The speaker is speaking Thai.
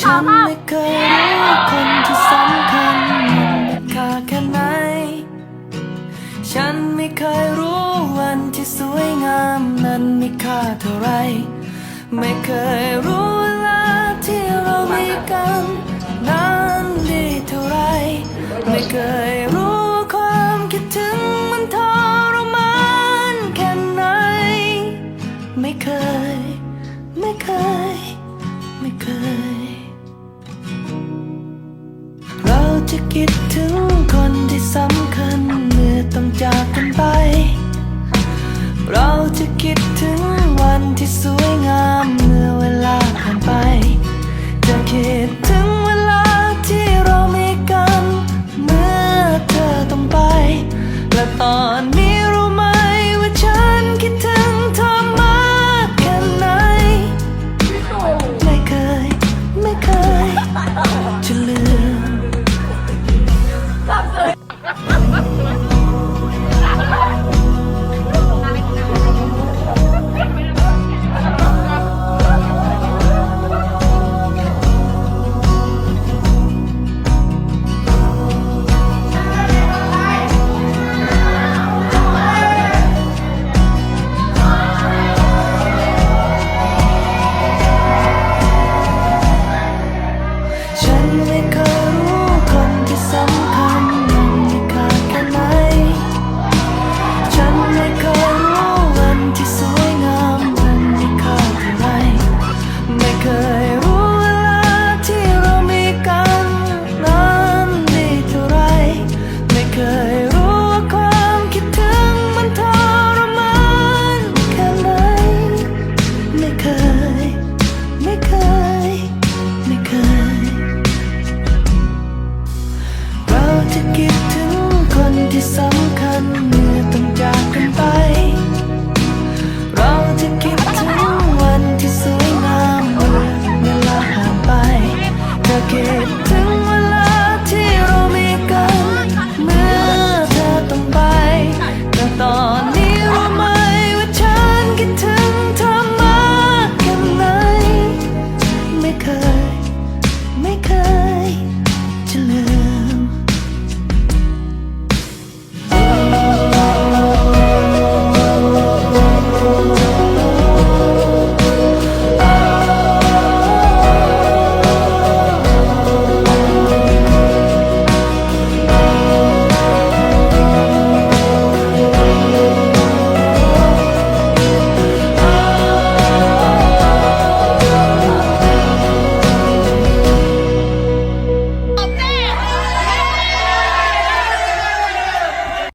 ฉันไม่เคยรู้คนที่สำคัญมันมีค่าแค่ไหน ฉันไม่เคยรู้วันที่สวยงามนั้นมีค่าเท่าไร ไม่เคยรู้เวลาที่เรามีกันนั้นดีเท่าไร ไม่เคยรู้ it too